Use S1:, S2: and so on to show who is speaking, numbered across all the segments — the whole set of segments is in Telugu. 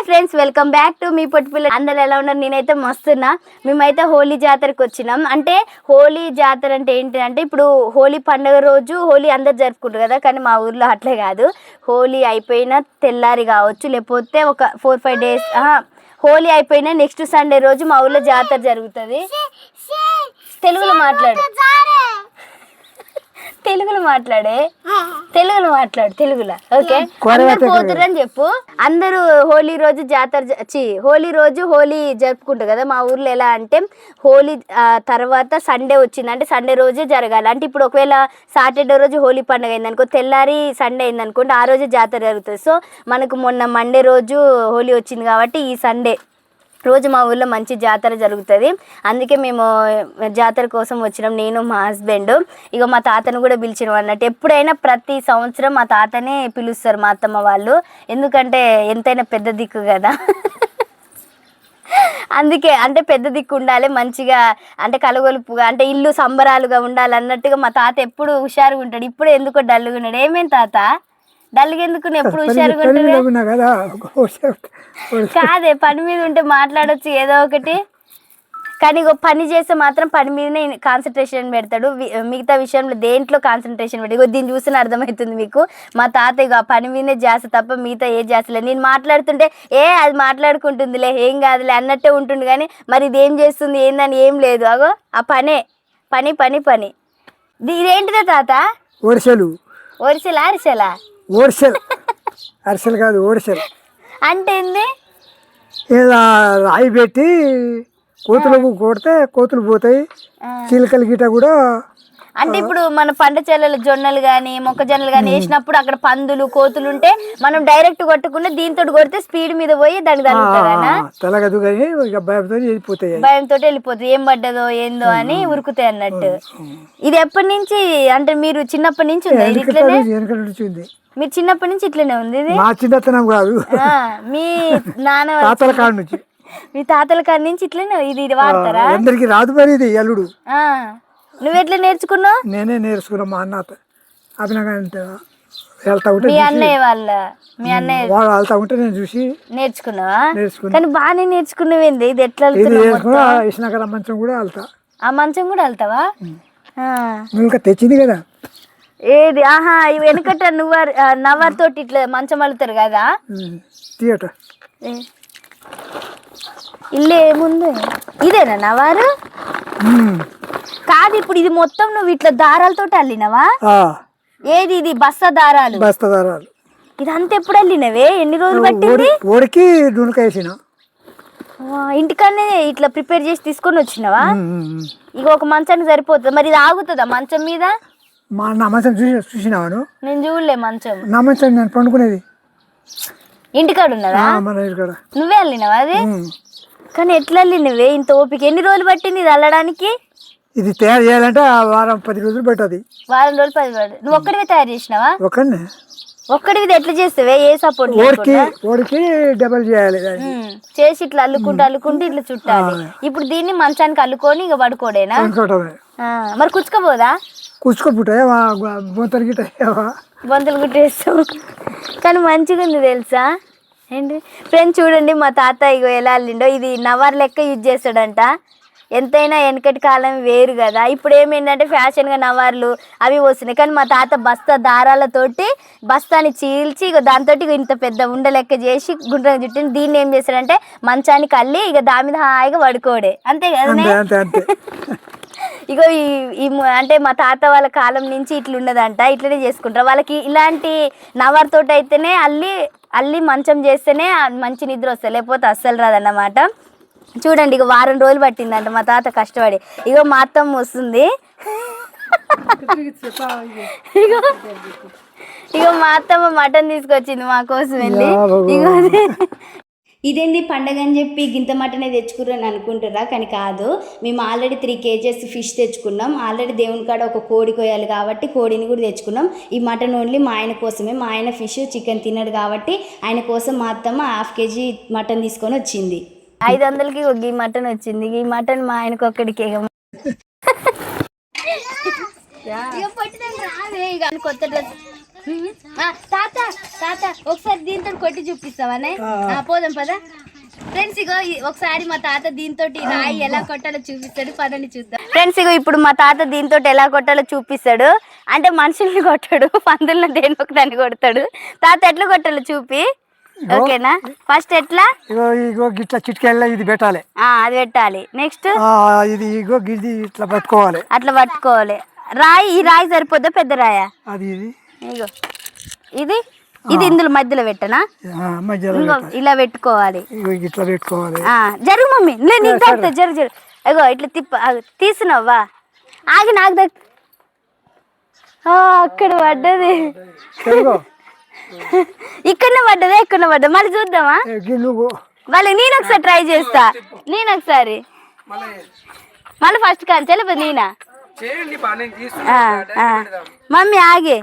S1: Hi friends welcome back to మీ పొట్టి పిల్ల. అందరు ఎలా ఉన్నారు? నేనైతే మస్తున్నా. మేమైతే హోలీ జాతరకు వచ్చినాం. అంటే హోలీ జాతర అంటే ఏంటి అంటే ఇప్పుడు హోలీ పండుగ రోజు హోలీ అందరు జరుపుకుంటారు కదా కానీ మా ఊర్లో అట్లే కాదు. హోలీ అయిపోయిన తెల్లారి కావచ్చు లేకపోతే ఒక ఫోర్ ఫైవ్ డేస్ హోలీ అయిపోయిన నెక్స్ట్ సండే రోజు మా ఊర్లో జాతర జరుగుతుంది. తెలుగులో మాట్లాడు. తెలుగులో మాట్లాడే తెలుగులో మాట్లాడు తెలుగులో. ఓకే? పోతురు అని చెప్పు. అందరూ హోలీ రోజు జాతర చి హోలీ రోజు హోలీ జరుపుకుంటారు కదా. మా ఊర్లో ఎలా అంటే హోలీ తర్వాత సండే వచ్చింది. అంటే సండే రోజే జరగాలి. అంటే ఇప్పుడు ఒకవేళ సాటర్డే రోజు హోలీ పండుగ అయింది అనుకో తెల్లారి సండే అయింది అనుకోండి ఆ రోజే జాతర జరుగుతుంది. సో మనకు మొన్న మండే రోజు హోలీ వచ్చింది కాబట్టి ఈ సండే రోజు మా ఊళ్ళో మంచి జాతర జరుగుతుంది. అందుకే మేము జాతర కోసం వచ్చినాం. నేను మా హస్బెండ్. ఇక మా తాతను కూడా పిలిచినాం అన్నట్టు. ఎప్పుడైనా ప్రతి సంవత్సరం మా తాతనే పిలుస్తారు మా అత్తమ్మ వాళ్ళు. ఎందుకంటే ఎంతైనా పెద్ద దిక్కు కదా. అందుకే అంటే పెద్ద దిక్కు ఉండాలి మంచిగా అంటే కలగొలుపుగా అంటే ఇల్లు సంబరాలుగా ఉండాలి అన్నట్టుగా మా తాత ఎప్పుడు హుషారుగా ఉంటాడు. ఇప్పుడు ఎందుకో డల్లుగా ఉన్నాడు. ఏమేం తాత? డల్గా ఎందుకు నువ్వు ఎప్పుడు హుషారుగా
S2: కదా
S1: కాదే పని మీద ఉంటే మాట్లాడొచ్చు ఏదో ఒకటి. కానీ పని చేస్తే మాత్రం పని మీదనే కాన్సన్ట్రేషన్ పెడతాడు. మిగతా విషయంలో దేంట్లో కాన్సన్ట్రేషన్ పెడతాడు? దీన్ని చూసిన అర్థమవుతుంది మీకు. మా తాత ఆ పని మీదనే జాస తప్ప మిగతా ఏ జాసలే నేను మాట్లాడుతుంటే ఏ అది మాట్లాడుకుంటుందిలే ఏం కాదులే అన్నట్టే ఉంటుంది కానీ మరి ఇది ఏం చేస్తుంది ఏందని ఏం లేదు. అగో ఆ పనే పని పని పని. ఇది- ఇదేంటిదే తాత?
S2: ఓడిసెలు
S1: ఒరిసెలా అరిసెలా?
S2: ఓడిసెల్ అరిసెలు కాదు ఓడిసెలు
S1: అంటే ఏంది?
S2: ఏదో రాయి పెట్టి కోతులకు కొడితే కోతులు పోతాయి. చిలుకల గిట కూడా
S1: అంటే ఇప్పుడు మన పంట చేలలో జొన్నలు కానీ మొక్కజొన్నలు కానీ వేసినప్పుడు అక్కడ పందులు కోతులు ఉంటే మనం డైరెక్ట్ కొట్టకుండా దీంతో కొడితే స్పీడ్ మీద పోయి దానికి తగులుతారనా?
S2: తెలగదు కానీ భయంతో వెళ్ళిపోతాయి.
S1: భయంతో వెళ్ళిపోతుంది ఏం పడ్డదో ఏందో అని ఉరుకుతాయి అన్నట్టు. ఇది ఎప్పటి నుంచి అంటే మీరు చిన్నప్పటి నుంచి ఉందా. మీరు చిన్నప్పటి నుంచి ఇట్లనే ఉంది
S2: మా చిన్నతనం కాదు.
S1: మీ నాన్న వాళ్ళ-
S2: తాతల కాడ నుంచి.
S1: మీ తాతల కాడి నుంచి ఇట్లనే ఇది ఇది వాడతారా?
S2: అందరికి రాదు మరి ఇది అల్లుడు.
S1: నువ్వు ఎట్లా నేర్చుకున్నావు?
S2: నేనే నేర్చుకున్నా మా అన్న అభినగంట వెళ్తా ఉంటే
S1: మీ అన్నయ్య వాళ్ళ మీ అన్నయ్య
S2: వాడు వెళ్తా ఉంటే నేను చూసి
S1: నేర్చుకున్నావా?
S2: నేర్చుకున్నా.
S1: కానీ బాగానే నేర్చుకున్నావేంది ఇది ఎట్లా
S2: వేసుకున్నా విష్ణాకర మంచం కూడా వెళ్తా.
S1: ఆ మంచం కూడా వెళ్తావా.
S2: నువ్వు ఇంకా తెచ్చింది కదా?
S1: ఏది? ఆహా ఇవి వెనకట నువ్వు నవ్వర్ తోటి ఇట్లా మంచం అల్లుతారు కదా?
S2: థియేటర్
S1: ఏ. ఇల్లు ఏముంది ఇదేనా నవారు కాదు ఇప్పుడు ఇది మొత్తం నువ్వు ఇట్లా దారాలతో అల్లినవా? ఏది ఇది బస్తా దారాలు?
S2: బస్తదారాలు
S1: ఇదంతా ఎప్పుడు అల్లినవే? ఎన్ని రోజులు పట్టింది?
S2: ఓడికి దునక వేసిన.
S1: వా, ఇంటికనే ఇట్లా ప్రిపేర్ చేసి తీసుకొని వచ్చినవా? ఇక ఒక మంచానికి సరిపోతుంది? మరి ఇది ఆగుతుందా మంచం మీద?
S2: మా నా మంచం చూసి చూసినావాను
S1: నేను చూడలే మంచం.
S2: నా మంచం నేను పండుకునేది.
S1: ఇంటికాడ ఉన్నదా?
S2: మన ఇక్కడ
S1: నువ్వే అల్లినవా అది? కానీ ఎట్లా అల్లినవే? ఇంత ఓపిక. ఎన్ని రోజులు పట్టింది ఇది అల్లడానికి?
S2: ఇది తయారు చేయాలంటే ఆ వారం పది రోజులు పట్టది.
S1: వారం రోజులు పది రోజులు. నువ్వు ఒక్కడివే తయారు చేసినావా?
S2: ఒకనే
S1: ఒక్కడివి ఇది ఎట్లా చేస్తావే? ఏ సపోర్ట్
S2: ఓడికి ఓడికి డబల్ చేయాలి.
S1: చేసి ఇట్లా అల్లుకుంటూ అల్లుకుంటూ ఇట్లా చుట్టాలి. ఇప్పుడు దీన్ని మంచానికి అల్లుకొని ఇక పడుకోడేనా? మరి కుచ్చుకపోదా
S2: కుచ్చుకోపుటాయా బొంతలు
S1: బొంతలు కుట్టేస్తాం కానీ మంచిగా ఉంది తెలుసా? ఏంటి? ఫ్రెండ్స్ చూడండి మా తాత ఇగో ఎలా అల్లిండో. ఇది నవర్ లెక్క యూజ్ చేస్తాడంట. ఎంతైనా వెనకటి కాలం వేరు కదా. ఇప్పుడు ఏమైందంటే ఫ్యాషన్గా నవార్లు అవి వస్తున్నాయి. కానీ మా తాత బస్తా దారాలతోటి బస్తాని చీల్చి ఇక దాంతో ఇంత పెద్ద ఉండ లెక్క చేసి గుండ్రంగా చుట్టింది దీన్ని ఏం చేస్తాడంటే మంచానికి అల్లి ఇక దాని మీద హాయిగా పడుకోడే. అంతే
S2: అంతే
S1: ఇగో ఈ అంటే మా తాత వాళ్ళ కాలం నుంచి ఇట్లా ఉన్నదంట. ఇట్లనే చేసుకుంటారు. వాళ్ళకి ఇలాంటి నవర్ తోటి అయితేనే అల్లి అల్లి మంచం చేస్తేనే మంచి నిద్ర వస్తుంది. లేకపోతే అస్సలు రాదన్నమాట. చూడండి ఇక వారం రోజులు పట్టిందంట మా తాత కష్టపడి. ఇగో మా అత్తమ్మ వస్తుంది. ఇగో ఇగో మా అత్తమ్మ మటన్ తీసుకొచ్చింది మా కోసం వెళ్ళి. ఇగో. ఇదేంది పండగ అని చెప్పి గింత మటనే తెచ్చుకుర్రని అనుకుంటారా కానీ కాదు. మేము ఆల్రెడీ త్రీ కేజెస్ ఫిష్ తెచ్చుకున్నాం. ఆల్రెడీ దేవుని కాడ ఒక కోడి కొయ్యాలి కాబట్టి కోడిని కూడా తెచ్చుకున్నాం. ఈ మటన్ ఓన్లీ మా ఆయన కోసమే. మా ఆయన ఫిష్ చికెన్ తినడు కాబట్టి ఆయన కోసం మా అత్తమ్మ హాఫ్ కేజీ మటన్ తీసుకొని వచ్చింది. ఐదు వందలకి ఒక ఈ మటన్ వచ్చింది. ఈ మటన్ మా ఆయనకు ఒక్కడికి. ఇక కొత్త డ్రెస్. తాత తాత ఒకసారి దీంతో కొట్టి చూపిస్తావానే? ఆ, పోదాం పదా. ఫ్రెండ్స్ ఇగో ఈ- ఒకసారి మా తాత దీంతో రాయి ఎలా కొట్టాలో చూపిస్తాడు. పదని చూద్దాం. ఫ్రెండ్స్ ఇగో ఇప్పుడు మా తాత దీంతో ఎలా కొట్టాలో చూపిస్తాడు. అంటే మనుషుల్ని కొట్టాడు పందులను దేని ఒక దాన్ని కొడతాడు. తాత ఎట్లా కొట్టాలో చూపి. ఓకేనా? ఫస్ట్ ఎట్లా?
S2: ఇగో ఇగో గిట్ల చిటికెళ్ళ ఇది పెట్టాలి.
S1: ఆ, అది పెట్టాలి. నెక్స్ట్?
S2: ఇది ఇగో గిది ఇట్లా పట్టుకోవాలి.
S1: అట్లా పట్టుకోవాలి. రాయి ఈ రాయి సరిపోద్దా పెద్ద రాయా?
S2: అది ఇది.
S1: ఇగో. ఇది? ఇది ఇందులో మధ్యలో పెట్టనా. ఇలా పెట్టుకోవాలి.
S2: ఇట్లా పెట్టుకోవాలి.
S1: ఆ, జరుగు మమ్మీ. లే నీకు దక్కుతా జరుగు జరుగు. అగో ఇట్లా తిప్ప తీసినావా ఆగి నాకు ఆ, అక్కడ పడ్డది. ఇక్కడనే పడ్డదా ఇక్కడ పడ్డా మళ్ళీ చూద్దామా? మళ్ళీ నేను ఒకసారి ట్రై చేస్తా. నేను ఒకసారి. మళ్ళీ ఫస్ట్ కానీ తెలియదు నేనా. మమ్మీ ఆగి.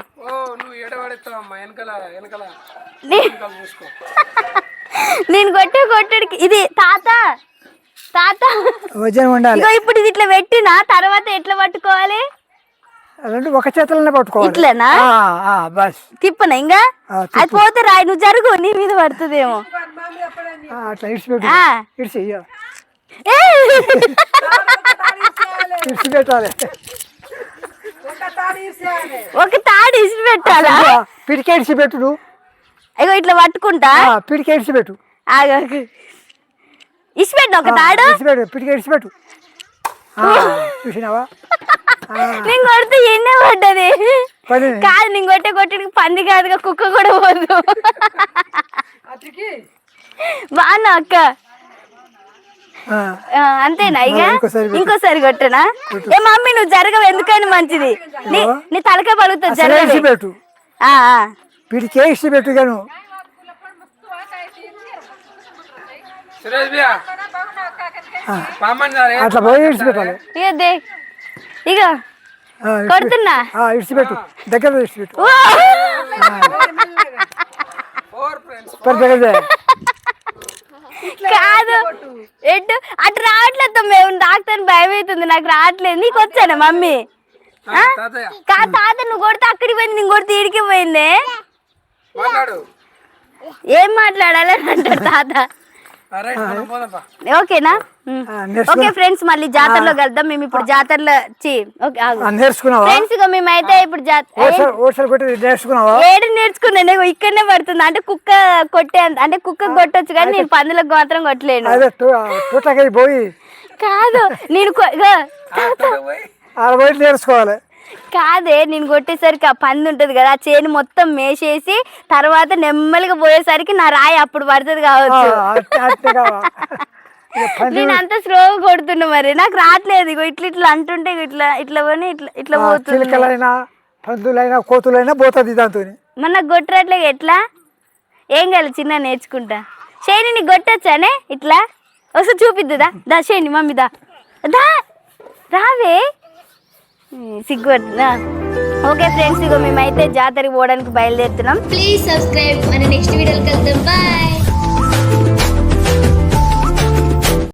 S1: నేను కొట్టే కొట్టడికి. ఇది తాత. తాత. ఇప్పుడు ఇది ఇట్లా పెట్టినా తర్వాత ఎట్లా పట్టుకోవాలి?
S2: రెండు ఒక చేతులనే పట్టుకోవాలి.
S1: ఇట్లనా?
S2: బస్.
S1: తిప్పనా ఇంకా అది పోతే రాయి నువ్వు జరుగు నీ మీద పడుతుందేమో.
S2: అట్లా. ఇడిచి ఇయ్య.
S1: ఏ!
S2: ఇడిచి పెట్టాలి.
S1: ఒక తాడు ఇసి పెట్టాలా?
S2: పిడికి ఇడిచి పెట్టు
S1: ఇగో ఇట్లా పట్టుకుంటా?
S2: ఆ, పిడికి ఇడిచి పెట్టు.
S1: ఆగు ఇసి పెట్టు ఒక తాడు.
S2: ఇడిచిపెట్టు పిడికి ఇడిచిపెట్టు ఆ, చూసినావా?
S1: నేను కొడితే ఎన్నే పడ్డది. కాదు నేను కొట్టే కొట్టడానికి పంది కాదుగా కుక్క కూడా పోదు. బాగున్నా అక్క? అంతేనా ఇక?
S2: ఇంకోసారి
S1: కొట్టనా? ఏ మమ్మీ నువ్వు జరగవు ఎందుకని మంచిది? నీ పలుగుతుంది
S2: అసలు
S1: జరగదు.
S3: సార్
S2: అట్లా పోయి ఇడిచిపెట్టాలి
S1: ఇక. కొడుతున్నా.
S2: ఇడిచిపెట్టు. దగ్గర ఇడిచిపెట్టు.
S1: కాదు ఎటు అటు రావట్లేదు మేము డాక్టర్ భయం అవుతుంది నాకు రావట్లేదు. నీకు వచ్చానా మమ్మీ? కా తాత నువ్వు కొడితే అక్కడికి పోయింది నేను కొడితే ఇడికి పోయింది?
S3: మాట్లాడు.
S1: ఏం మాట్లాడాలి అని అంటాడు తాత? ఓకేనా? ఓకే ఫ్రెండ్స్ మళ్ళీ జాతరలో కలుద్దాం. మేము ఇప్పుడు జాతరలో చి ఓకే ఆగు.
S2: ఆ, నేర్చుకున్నావా?
S1: ఫ్రెండ్స్ ఇక మేమైతే ఇప్పుడు జాతర
S2: ఓట్సల్ ఓట్సల్ కొట్టి నేర్చుకున్నావా?
S1: ఏడు నేర్చుకున్నాను ఇక్కడనే పడుతుంది అంటే కుక్క కొట్టే అంటే కుక్క కొట్టొచ్చు కానీ నేను పందులకు మాత్రం కొట్టలేను.
S2: అదే తోటకాయ పోయి
S1: కాదు నేను
S2: నేర్చుకోవాలి.
S1: కాదే నేను కొట్టేసరికి ఆ పంది ఉంటది కదా ఆ చేను మొత్తం మేసేసి తర్వాత నెమ్మదిగా పోయేసరికి నా రాయి అప్పుడు పడుతుంది కావచ్చు. నేను అంత స్లోగా కొడుతున్నా మరి. నాకు రావట్లేదు ఇగో ఇట్లా ఇట్లా అంటుంటే ఇట్లా ఇట్లా పోనీ ఇట్లా ఇట్లా పోతుంది.
S2: చిలకలైనా పందులైనా కోతులైనా పోతుంది దాంతో
S1: మన నాకు కొట్టరట్లేదు ఎట్లా? ఏం కాదు చిన్న నేర్చుకుంటా. శైని నీకు కొట్టచ్చానే? ఇట్లా? ఒకసారి చూపిద్దుదా? దా శైని మమ్మీ దా. దా రావే. సిగ్గుపడుతుందా ఓకే ఫ్రెండ్స్ ఇగో మేమైతే జాతరకి పోవడానికి బయలుదేరుతున్నాం. ప్లీజ్ సబ్స్క్రైబ్ మన నెక్స్ట్ వీడియోకి వెళ్తాం బాయ్